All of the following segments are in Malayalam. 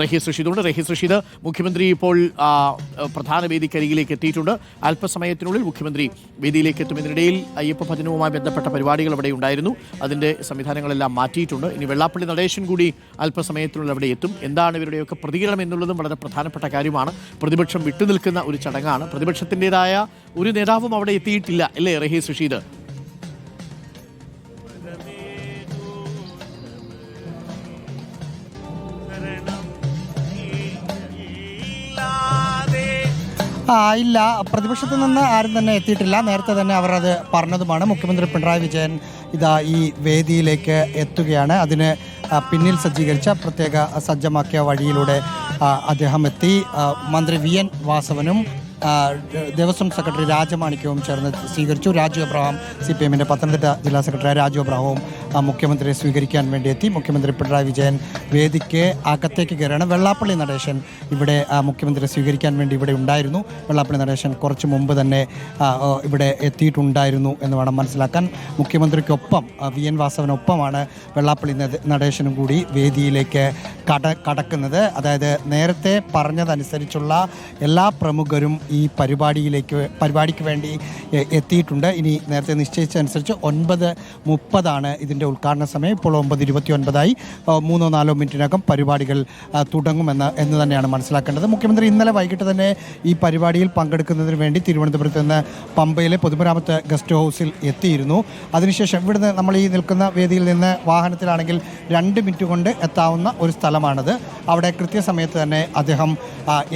റഹീസ് റഷീദുണ്ട്. റഹീസ് റഷീദ് മുഖ്യമന്ത്രി ഇപ്പോൾ പ്രധാന വേദിക്കരികിലേക്ക് എത്തിയിട്ടുണ്ട്. അല്പസമയത്തിനുള്ളിൽ മുഖ്യമന്ത്രി വേദിയിലേക്ക് എത്തുന്നതിനിടയിൽ അയ്യപ്പ ഭജനവുമായി ബന്ധപ്പെട്ട പരിപാടികൾ അവിടെ ഉണ്ടായിരുന്നു. അതിന്റെ സംവിധാനങ്ങളെല്ലാം മാറ്റിയിട്ടുണ്ട്. ഇനി വെള്ളാപ്പള്ളി നടേശൻ കൂടി അല്പസമയത്തിനുള്ളിൽ അവിടെ എത്തും. എന്താണ് ഇവരുടെയൊക്കെ പ്രതികരണം എന്നുള്ളതും വളരെ പ്രധാനപ്പെട്ട കാര്യമാണ്. പ്രതിപക്ഷം വിട്ടുനിൽക്കുന്ന ഒരു ചടങ്ങാണ്. പ്രതിപക്ഷത്തിന്റെതായ ഒരു നേതാവും അവിടെ എത്തിയിട്ടില്ല അല്ലേ റഹീസ് റഷീദ്? ഇല്ല. പ്രതിപക്ഷത്ത് നിന്ന് ആരും തന്നെ എത്തിയിട്ടില്ല. നേരത്തെ തന്നെ അവർ അത് പറഞ്ഞതുമാണ്. മുഖ്യമന്ത്രി പിണറായി വിജയൻ ഇതാ ഈ വേദിയിലേക്ക് എത്തുകയാണ്. അതിന് പിന്നിൽ സജ്ജീകരിച്ച പ്രത്യേക സജ്ജമാക്കിയ വഴിയിലൂടെ അദ്ദേഹം എത്തി. മന്ത്രി വി എൻ വാസവനും ആ, ദേവസ്വം സെക്രട്ടറി രാജമാണിക്യവും ചേർന്ന് സ്വീകരിച്ചു. രാജു അബ്രഹാം സി പി എമ്മിന്റെ പത്തനംതിട്ട ജില്ലാ സെക്രട്ടറി രാജു അബ്രഹാവും ആ, മുഖ്യമന്ത്രിയെ സ്വീകരിക്കാൻ വേണ്ടി എത്തി. മുഖ്യമന്ത്രി പിണറായി വിജയൻ വേദിക്ക് അകത്തേക്ക് കയറുകയാണ്. വെള്ളാപ്പള്ളി നടേശൻ ഇവിടെ മുഖ്യമന്ത്രിയെ സ്വീകരിക്കാൻ വേണ്ടി ഇവിടെ ഉണ്ടായിരുന്നു. വെള്ളാപ്പള്ളി നടേശൻ കുറച്ച് മുമ്പ് തന്നെ ഇവിടെ എത്തിയിട്ടുണ്ടായിരുന്നു എന്ന് വേണം മനസ്സിലാക്കാൻ. മുഖ്യമന്ത്രിക്കൊപ്പം വി എൻ വാസവനൊപ്പമാണ് വെള്ളാപ്പള്ളി നടേശനും കൂടി വേദിയിലേക്ക് കട കടക്കുന്നത്. അതായത് നേരത്തെ പറഞ്ഞതനുസരിച്ചുള്ള എല്ലാ പ്രമുഖരും ഈ പരിപാടിയിലേക്ക് പരിപാടിക്ക് വേണ്ടി എത്തിയിട്ടുണ്ട്. ഇനി നേരത്തെ നിശ്ചയിച്ചതനുസരിച്ച് ഒൻപത് മുപ്പതാണ് ഇതിന്റെ ഉദ്ഘാടന സമയം ഇപ്പോൾ ഒമ്പത് ഇരുപത്തി ഒൻപതായി മൂന്നോ നാലോ മിനിറ്റിനകം പരിപാടികൾ തുടങ്ങുമെന്ന് എന്ന് തന്നെയാണ് മനസ്സിലാക്കേണ്ടത്. മുഖ്യമന്ത്രി ഇന്നലെ വൈകിട്ട് തന്നെ ഈ പരിപാടിയിൽ പങ്കെടുക്കുന്നതിന് വേണ്ടി തിരുവനന്തപുരത്ത് നിന്ന് പമ്പയിലെ പൊതുമരാമത്ത് ഗസ്റ്റ് ഹൗസിൽ എത്തിയിരുന്നു. അതിനുശേഷം ഇവിടുന്ന് നമ്മൾ ഈ നിൽക്കുന്ന വേദിയിൽ നിന്ന് വാഹനത്തിലാണെങ്കിൽ രണ്ട് മിനിറ്റ് കൊണ്ട് എത്താവുന്ന ഒരു സ്ഥലമാണിത്. അവിടെ കൃത്യസമയത്ത് തന്നെ അദ്ദേഹം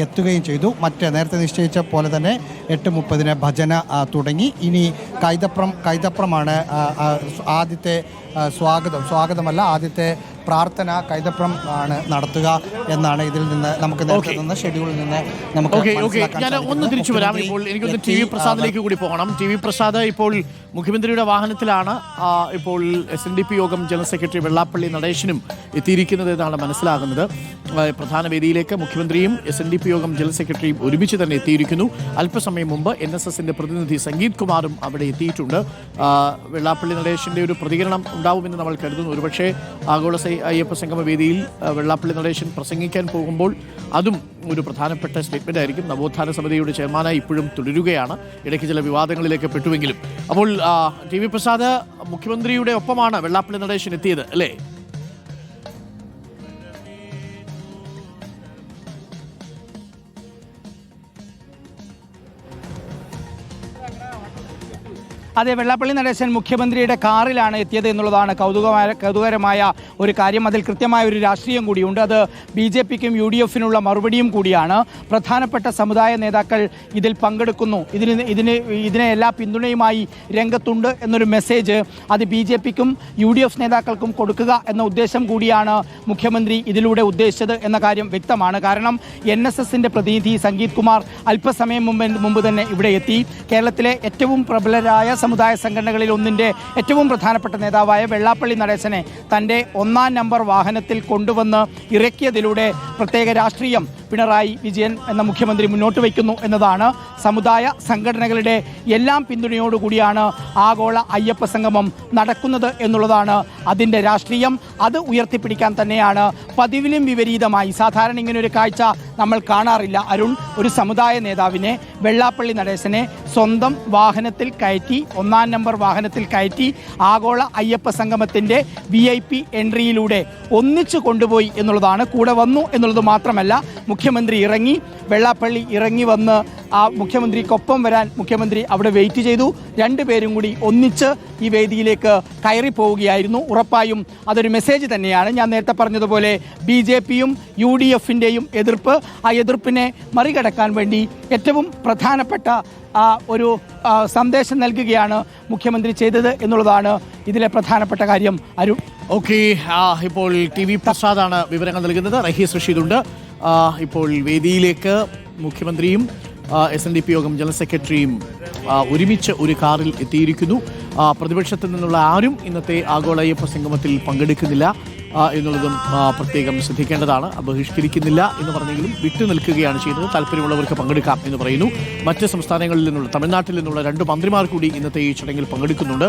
എത്തുകയും ചെയ്തു. മറ്റ് നേരത്തെ നിശ്ചയിച്ച പോലെ തന്നെ എട്ട് മുപ്പതിന് ഭജന തുടങ്ങി. ഇനി കൈതപ്രം കൈതപ്രമാണ് ആദ്യത്തെ സ്വാഗതം. സ്വാഗതമല്ല ആദ്യത്തെ പ്രാർത്ഥന കൈതപ്രം ആണ് നടത്തുക എന്നാണ് ഇതിൽ നിന്ന് നമുക്ക് നേരത്തെ നിന്ന് ഷെഡ്യൂളിൽ നിന്ന് നമുക്ക് ഞാൻ ഒന്ന് തിരിച്ചു വരാം ഇപ്പോൾ. എനിക്കൊന്ന് ടി വി പ്രസാദിലേക്ക് കൂടി പോകണം. ടി വി പ്രസാദ് ഇപ്പോൾ മുഖ്യമന്ത്രിയുടെ വാഹനത്തിലാണ്. ഇപ്പോൾ എസ് എൻ ഡി പി യോഗം ജനറൽ സെക്രട്ടറി വെള്ളാപ്പള്ളി നടേശനും എത്തിയിരിക്കുന്നത് എന്നാണ് മനസ്സിലാകുന്നത്. പ്രധാന വേദിയിലേക്ക് മുഖ്യമന്ത്രിയും എസ് എൻ ഡി പി യോഗം ജനറൽ സെക്രട്ടറിയും ഒരുമിച്ച് തന്നെ എത്തിയിരിക്കുന്നു. അല്പസമയം മുമ്പ് എൻ എസ് എസിന്റെ പ്രതിനിധി സംഗീത് കുമാറും അവിടെ എത്തിയിട്ടുണ്ട്. വെള്ളാപ്പള്ളി നടേശന്റെ ഒരു പ്രതികരണം ഉണ്ടാവുമെന്ന് നമ്മൾ കരുതുന്നു. ഒരുപക്ഷേ ആഗോള സൈ- അയ്യപ്പ സംഗമ വേദിയിൽ വെള്ളാപ്പള്ളി നടേശൻ പ്രസംഗിക്കാൻ പോകുമ്പോൾ അതും ഒരു പ്രധാനപ്പെട്ട സ്റ്റേറ്റ്മെന്റ് ആയിരിക്കും. നവോത്ഥാന സമിതിയുടെ ചെയർമാനായി ഇപ്പോഴും തുടരുകയാണ്. ഇടയ്ക്ക് ചില വിവാദങ്ങളിലേക്ക് പെട്ടുവെങ്കിലും. അപ്പോൾ ടി വി പ്രസാദ് മുഖ്യമന്ത്രിയുടെ ഒപ്പമാണ് വെള്ളാപ്പള്ളി നടേശൻ എത്തിയത് അല്ലേ? അതെ വെള്ളാപ്പള്ളി നടേശൻ മുഖ്യമന്ത്രിയുടെ കാറിലാണ് എത്തിയത് എന്നുള്ളതാണ് കൗതുകമായ കൗതുകരമായ ഒരു കാര്യം. അതിൽ കൃത്യമായ ഒരു രാഷ്ട്രീയം കൂടിയുണ്ട്. അത് ബി ജെ പിക്കും യു ഡി എഫിനുള്ള മറുപടിയും കൂടിയാണ്. പ്രധാനപ്പെട്ട സമുദായ നേതാക്കൾ ഇതിൽ പങ്കെടുക്കുന്നു. ഇതിന് ഇതിന് ഇതിനെ എല്ലാ പിന്തുണയുമായി രംഗത്തുണ്ട് എന്നൊരു മെസ്സേജ് അത് ബി ജെ പിക്കും യു ഡി എഫ് നേതാക്കൾക്കും കൊടുക്കുക എന്ന ഉദ്ദേശം കൂടിയാണ് മുഖ്യമന്ത്രി ഇതിലൂടെ ഉദ്ദേശിച്ചത് എന്ന കാര്യം വ്യക്തമാണ്. കാരണം എൻ എസ് എസിന്റെ പ്രതിനിധി സംഗീത് കുമാർ അല്പസമയം മുമ്പ് മുമ്പ് തന്നെ ഇവിടെ എത്തി. കേരളത്തിലെ ഏറ്റവും പ്രബലരായ സമുദായ സംഘടനകളിൽ ഒന്നിന്റെ ഏറ്റവും പ്രധാനപ്പെട്ട നേതാവായ വെള്ളാപ്പള്ളി നടേശനെ തന്റെ ഒന്നാം നമ്പർ വാഹനത്തിൽ കൊണ്ടുവന്ന് ഇറക്കിയതിലൂടെ പ്രത്യേക രാഷ്ട്രീയം പിണറായി വിജയൻ എന്ന മുഖ്യമന്ത്രി മുന്നോട്ട് വയ്ക്കുന്നു എന്നതാണ് സമുദായ സംഘടനകളുടെ എല്ലാം പിന്തുണയോടുകൂടിയാണ് ആഗോള അയ്യപ്പ സംഗമം നടക്കുന്നത് എന്നുള്ളതാണ് അതിന്റെ രാഷ്ട്രീയം. അത് ഉയർത്തിപ്പിടിക്കാൻ തന്നെയാണ് പതിവിലും വിപരീതമായി. സാധാരണ ഇങ്ങനെ ഒരു കാഴ്ച നമ്മൾ കാണാറില്ല. അരുൺ ഒരു സമുദായ നേതാവിനെ വെള്ളാപ്പള്ളി നടേശനെ സ്വന്തം വാഹനത്തിൽ കയറ്റി ഒന്നാം നമ്പർ വാഹനത്തിൽ കയറ്റി ആഗോള അയ്യപ്പ സംഗമത്തിന്റെ വി ഐ പി എൻട്രിയിലൂടെ ഒന്നിച്ചു കൊണ്ടുപോയി എന്നുള്ളതാണ്. കൂടെ വന്നു എന്നുള്ളത് മാത്രമല്ല മുഖ്യമന്ത്രി ഇറങ്ങി വെള്ളാപ്പള്ളി ഇറങ്ങി വന്ന് ആ മുഖ്യമന്ത്രിക്കൊപ്പം വരാൻ മുഖ്യമന്ത്രി അവിടെ വെയിറ്റ് ചെയ്തു. രണ്ടുപേരും കൂടി ഒന്നിച്ച് ഈ വേദിയിലേക്ക് കയറി പോവുകയായിരുന്നു. ഉറപ്പായും അതൊരു മെസ്സേജ് തന്നെയാണ്. ഞാൻ നേരത്തെ പറഞ്ഞതുപോലെ ബി ജെ പിയും യു ഡി എഫിന്റെയും എതിർപ്പ് ആ എതിർപ്പിനെ മറികടക്കാൻ വേണ്ടി ഏറ്റവും പ്രധാനപ്പെട്ട ഒരു സന്ദേശം നൽകുകയാണ് മുഖ്യമന്ത്രി ചെയ്തത് എന്നുള്ളതാണ് ഇതിലെ പ്രധാനപ്പെട്ട കാര്യം. അരുൺ. ഓക്കെ ഇപ്പോൾ ടി വി പ്രസാദാണ് വിവരങ്ങൾ നൽകുന്നത്. റഹീസ് റഷീദുണ്ട്. ഇപ്പോൾ വേദിയിലേക്ക് മുഖ്യമന്ത്രിയും എസ് എൻ ഡി പി യോഗം ജനറൽ സെക്രട്ടറിയും ഒരുമിച്ച് ഒരു കാറിൽ എത്തിയിരിക്കുന്നു. പ്രതിപക്ഷത്തിൽ നിന്നുള്ള ആരും ഇന്നത്തെ ആഗോള അയ്യപ്പ സംഗമത്തിൽ പങ്കെടുക്കുന്നില്ല എന്നുള്ളതും പ്രത്യേകം ശ്രദ്ധിക്കേണ്ടതാണ്. ബഹിഷ്കരിക്കുന്നില്ല എന്ന് പറഞ്ഞെങ്കിലും വിട്ടു നിൽക്കുകയാണ് ചെയ്യുന്നത് താല്പര്യമുള്ളവർക്ക് പങ്കെടുക്കാം എന്ന് പറയുന്നു. മറ്റ് സംസ്ഥാനങ്ങളിൽ നിന്നുള്ള തമിഴ്നാട്ടിൽ നിന്നുള്ള രണ്ട് മന്ത്രിമാർ കൂടി ഇന്നത്തെ ഈ ചടങ്ങിൽ പങ്കെടുക്കുന്നുണ്ട്.